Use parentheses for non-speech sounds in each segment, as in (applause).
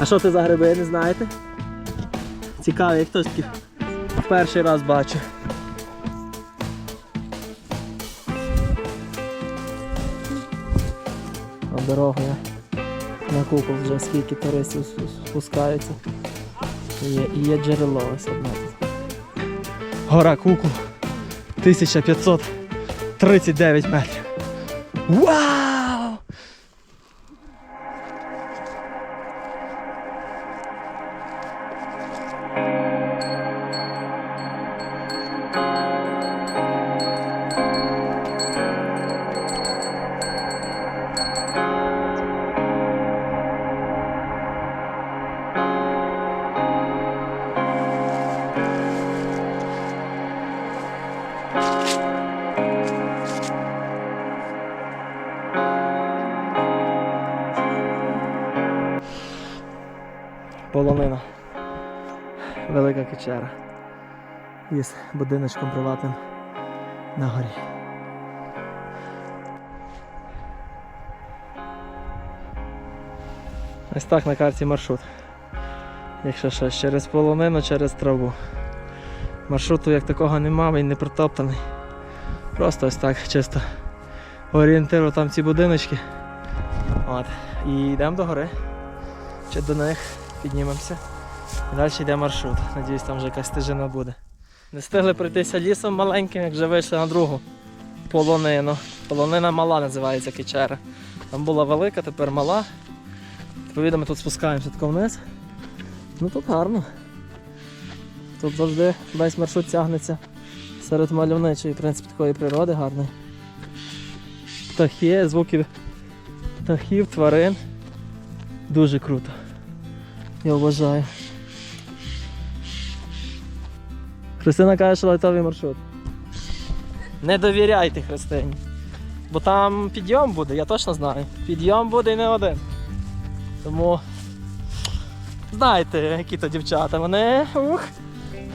А що це за гриби, не знаєте? Цікаво, як хтось таких перший раз бачу. А дорога на купол вже скільки туристів спу- спускаються. Є, є джерело ось одне. Гора Кукол 1539 метрів. Вау! Полонина. Велика кичера. Із будиночком приватним на горі. Ось так на карті маршрут. Якщо що, через полонину, через траву. Маршруту як такого нема, він не протоптаний. Просто ось так чисто орієнтиру там ці будиночки. От. І йдемо до гори. Чи до них піднімемося. Далі йде маршрут. Надіюсь, там вже якась стежина буде. Не встигли пройтися лісом маленьким, як вже вийшли на другу полонину. Полонина мала називається Кичера. Там була велика, тепер мала. Відповідно, ми тут спускаємося тако вниз. Ну тут гарно. Тут завжди весь маршрут тягнеться серед мальовничої, в принципі, такої природи гарної. Птахи, звуки птахів, тварин. Дуже круто. Я вважаю. Христина каже, що лайтовий маршрут. Не довіряйте Христині. Бо там підйом буде, я точно знаю. Підйом буде і не один. Тому знаєте, які то дівчата, вони ух,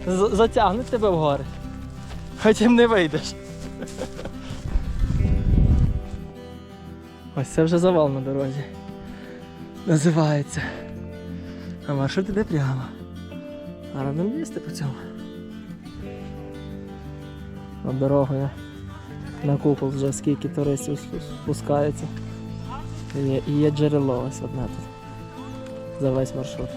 затягнуть тебе в гори. Потім не вийдеш. Ось це вже завал на дорозі. Називається. А маршрут іде прямо. Зараз будемо їсти по цьому. На дорогу я на купол вже скільки туристів спускається. І є, є джерело ось одне тут. За весь маршрут.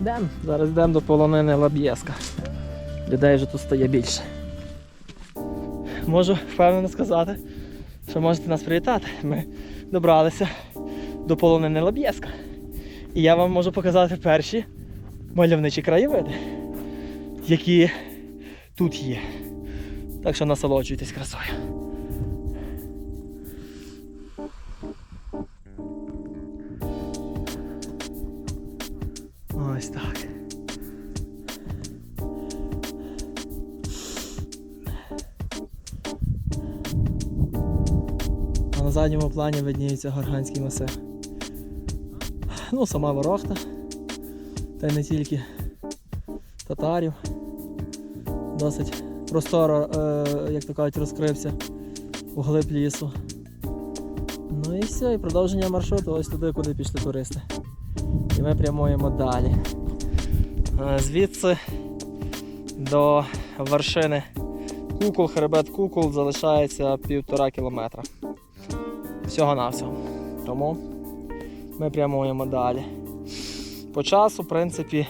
Йдемо. Зараз йдемо до полонини Лаб'єска. Людей вже тут стає більше. Можу впевнено сказати, що можете нас привітати. Ми добралися до полонини Лаб'єска. І я вам можу показати перші мальовничі краєвиди, які тут є. Так що насолоджуйтесь красою. Ось так. А на задньому плані видніється горганський масив. Ну, сама ворохта. Та й не тільки татарів. Досить просторо, е, як то кажуть, розкрився у глиб лісу. Ну і все, і продовження маршруту ось туди, куди пішли туристи. І ми прямуємо далі. Е, Звідси до вершини кукол, хребет кукол залишається півтора кілометра. Всього навсього. Тому ми прямуємо далі. По часу, в принципі,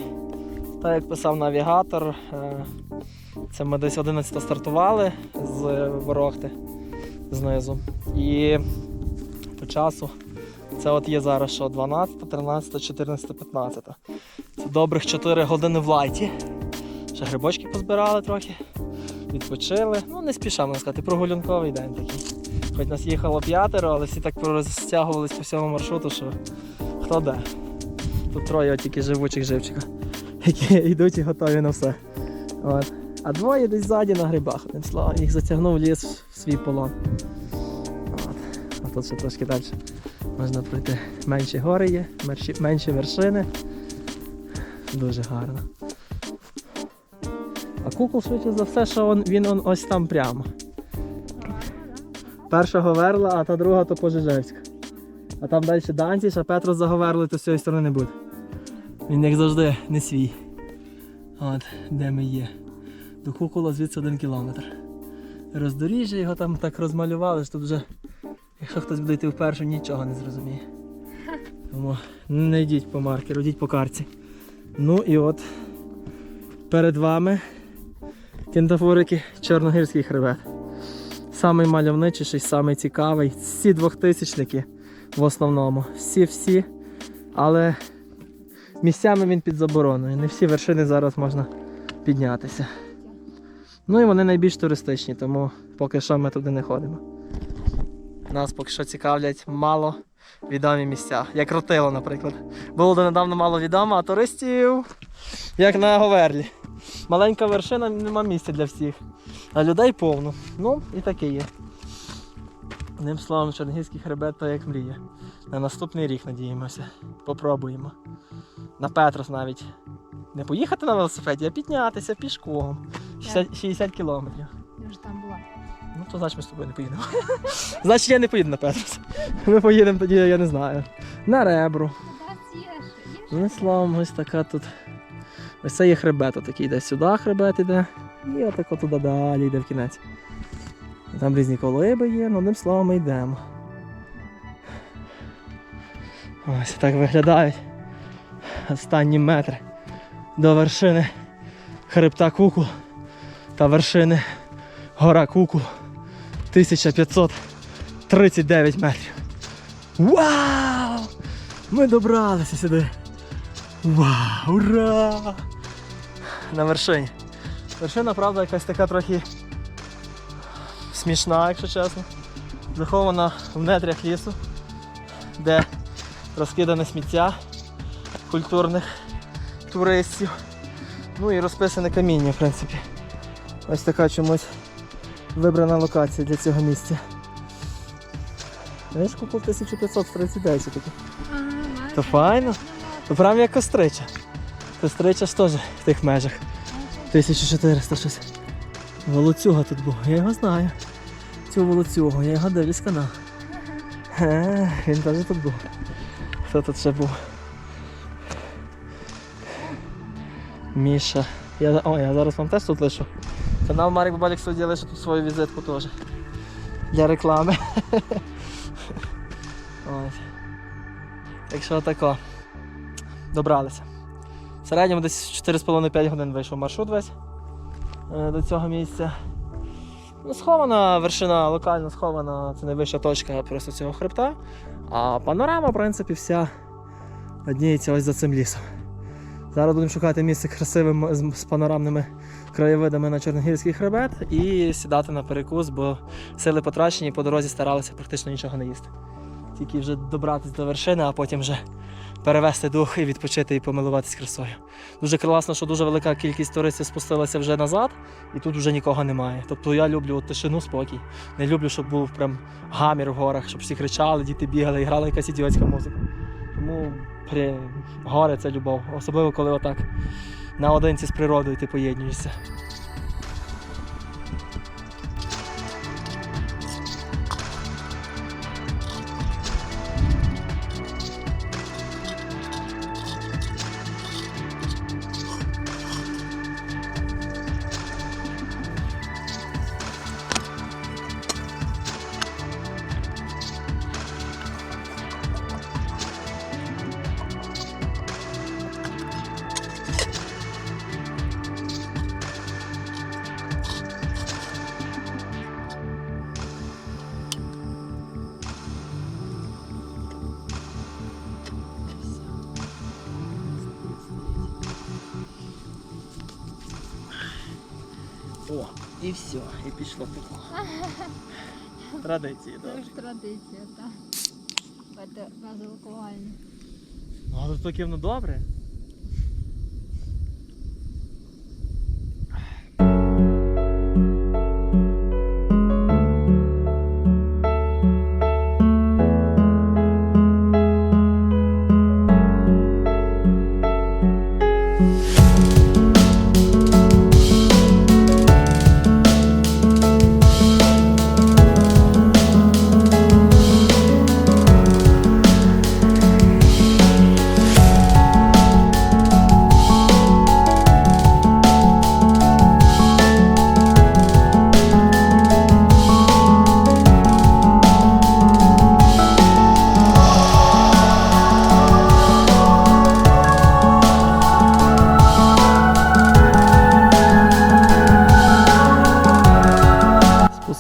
так як писав навігатор, е, це ми десь 11 стартували з Ворохти знизу. І по часу це от є зараз що 12, 13, 14, 15. Це добрих 4 години в лайті. Ще грибочки позбирали трохи, відпочили. Ну, не спішимо можна сказати, прогулянковий день такий. Хоч нас їхало п'ятеро, але всі так розтягувались по всьому маршруту, що хто де. Тут троє тільки живучих живчика, які (laughs) йдуть і готові на все. От. А двоє десь ззаді на грибах, одним словом, їх затягнув ліс в свій полон. От. А тут ще трошки далі можна пройти. Менші гори є, менші, вершини. Дуже гарно. А кукол, швидше за все, що він он ось там прямо. Перша Говерла, а та друга то Пожежевська. А там далі Данціш, а Петрос за Говерлою, то з цієї сторони не буде. Він як завжди не свій. От, де ми є. До кукола звідси один кілометр. Роздоріжжя його там так розмалювали, що вже, якщо хтось буде йти вперше, нічого не зрозуміє. Тому не йдіть по маркеру, йдіть по карті. Ну і от перед вами кентафорики Чорногірський хребет. Самий мальовничий, самий цікавий. Всі двохтисячники в основному. Всі-всі. Але місцями він під забороною. Не всі вершини зараз можна піднятися. Ну і вони найбільш туристичні, тому поки що ми туди не ходимо. Нас поки що цікавлять мало відомі місця. Як Ротило, наприклад. Було донедавна мало відомо, а туристів як на Говерлі. Маленька вершина, нема місця для всіх. А людей повно. Ну, і таке є. Одним словом, Чернігівський хребет то як мрія. На наступний рік надіємося. Попробуємо. На Петрос навіть. Не поїхати на велосипеді, а піднятися пішком. 60, 60 кілометрів. Я вже там була. Ну, то значить ми з тобою не поїдемо. (laughs) значить я не поїду на Петрос. Ми поїдемо тоді, я не знаю. На ребру. Ну, словом, ось така тут. Ось це є хребет, отакий йде сюди хребет іде. І отако туди далі йде в кінець. Там різні колиби є, ну одним словом ми йдемо. Ось так виглядають останні метри до вершини хребта Куку та вершини гора Куку 1539 метрів. Вау! Ми добралися сюди. Вау, ура! На вершині. Вершина, правда, якась така трохи смішна, якщо чесно. Захована в нетрях лісу, де розкидане сміття культурних туристів. Ну і розписане каміння, в принципі. Ось така чомусь вибрана локація для цього місця. Знаєш, купив 1539 таке. Ага. То файно. То прям як кострича. Кострича ж теж в тих межах. 1400 щось. Волоцюга тут був, я його знаю. Цю волоцюгу, я його дивлюсь канал. Він теж тут був. Хто тут ще був? Міша. Я, о, я зараз вам теж тут лишу. Канал Марік Бабалік Студія лише тут свою візитку теж. Для реклами. (laughs) Ось. Так що тако. Добралися. В середньому десь 4,5-5 годин вийшов маршрут весь е, до цього місця. Ну, схована вершина, локально схована, це найвища точка просто цього хребта. А панорама, в принципі, вся одніється ось за цим лісом. Зараз будемо шукати місце красивим з, з панорамними краєвидами на Чорногірський хребет і сідати на перекус, бо сили потрачені, по дорозі старалися практично нічого не їсти. Тільки вже добратися до вершини, а потім вже перевести дух і відпочити і помилуватись красою. Дуже класно, що дуже велика кількість туристів спустилася вже назад, і тут вже нікого немає. Тобто я люблю от тишину, спокій. Не люблю, щоб був прям гамір в горах, щоб всі кричали, діти бігали і грала якась ідіотська музика. Тому при... гори це любов, особливо коли отак наодинці з природою ти поєднуєшся. Все, пішло тепло. Традиції, Це так. ж традиція, так. Без- Ну, але таке ківно добре.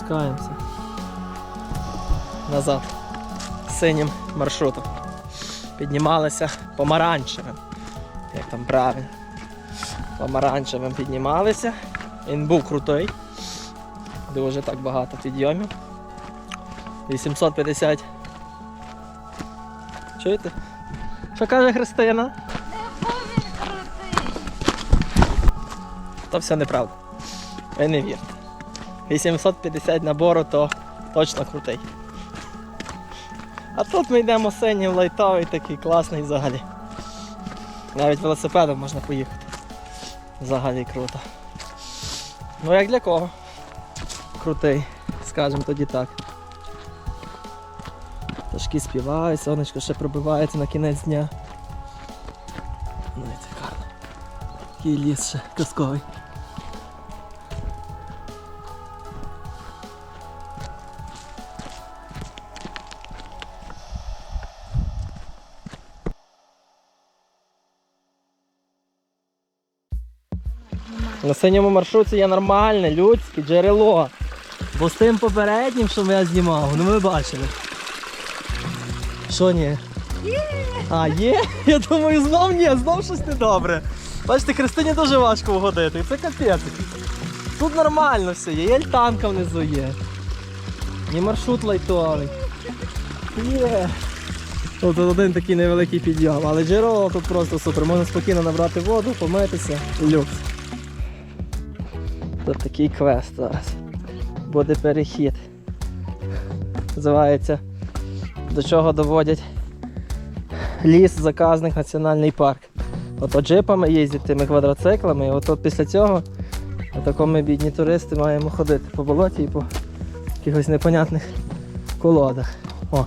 Повертаємося назад синім маршрутом. Піднімалися помаранчевим. Як там правильно. Помаранчевим піднімалися. Він був крутий. Дуже так багато підйомів. 850. Чуєте? Що каже Христина? Не повір крутий. То все неправда. Ви не вірте. 850 набору то точно крутий. А тут ми йдемо синім лайтовий такий класний взагалі. Навіть велосипедом можна поїхати. Взагалі круто. Ну як для кого? Крутий, скажемо тоді так. Пташки співають, сонечко ще пробивається на кінець дня. Ну і це гарно. Такий ліс ще казковий. На синьому маршруті є нормальне, людське джерело. Бо з тим попереднім, що я знімав, ну ви бачили. Що ні? А, є? Я думаю, знов ні, знов щось недобре. Бачите, Христині дуже важко вгодити. Це капець. Тут нормально все є, і альтанка внизу є. І маршрут лайтовий. Є. Тут один такий невеликий підйом, але джерело тут просто супер. Можна спокійно набрати воду, помитися. Люкс. Тут такий квест зараз. Буде перехід. Називається До чого доводять ліс, заказник, національний парк. Ото джипами їздять тими квадроциклами, і от після цього отако ми бідні туристи маємо ходити по болоті і по якихось непонятних колодах. О,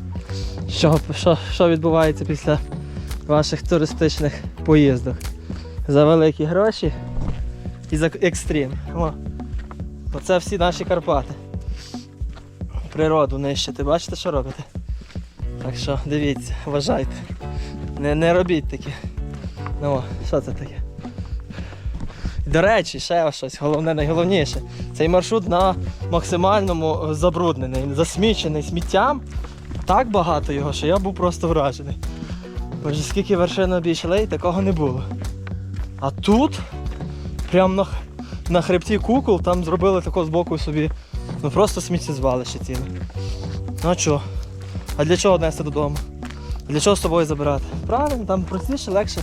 що, що, що відбувається після ваших туристичних поїздок? За великі гроші і за екстрім. О, оце всі наші Карпати. Природу нищити. Бачите, що робите? Так що дивіться, вважайте. Не, не робіть таке. Ну, що це таке? До речі, ще щось головне, найголовніше. Цей маршрут на максимальному забруднений, засмічений сміттям. Так багато його, що я був просто вражений. Боже, скільки вершин обійшли, і такого не було. А тут, прямо на, на хребті кукол, там зробили тако збоку собі. Ну просто сміттєзвалище ціле. Ну а чого? А для чого нести додому? Для чого з собою забирати? Правильно, там простіше, легше.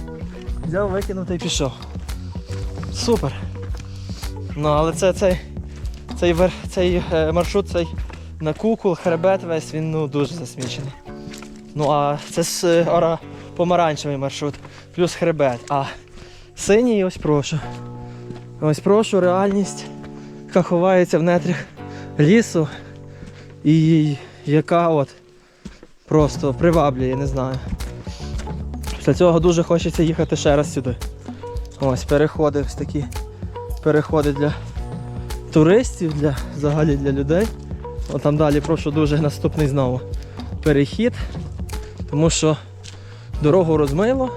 Взяв, викинув та й пішов. Супер. Ну, але це цей, цей, цей е, маршрут, цей на кукол, хребет весь, він ну, дуже засмічений. Ну а це ж е, ора, помаранчевий маршрут, плюс хребет. А синій ось прошу. Ось прошу реальність, яка ховається в нетрях лісу і яка от просто приваблює, не знаю. Після цього дуже хочеться їхати ще раз сюди. Ось переходи ось такі. Переходи для туристів, для взагалі для людей. От там далі прошу дуже наступний знову перехід. Тому що дорогу розмило.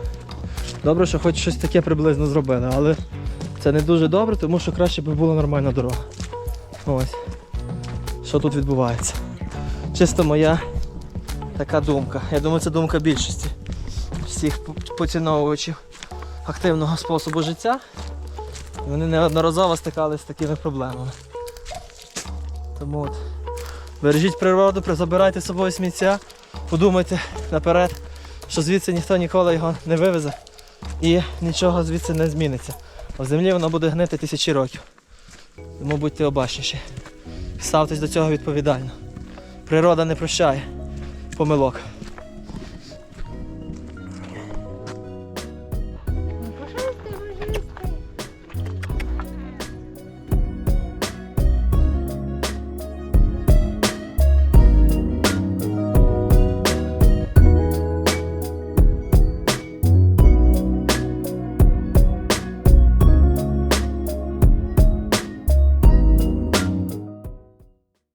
Добре, що хоч щось таке приблизно зробили, але це не дуже добре, тому що краще би була нормальна дорога. Ось. Що тут відбувається? Чисто моя така думка. Я думаю, це думка більшості всіх поціновувачів активного способу життя. Вони неодноразово стикалися з такими проблемами. Тому от, бережіть природу, забирайте з собою сміття, подумайте наперед, що звідси ніхто ніколи його не вивезе і нічого звідси не зміниться. А в землі воно буде гнити тисячі років. Тому будьте обачніші. Ставтесь до цього відповідально. Природа не прощає помилок.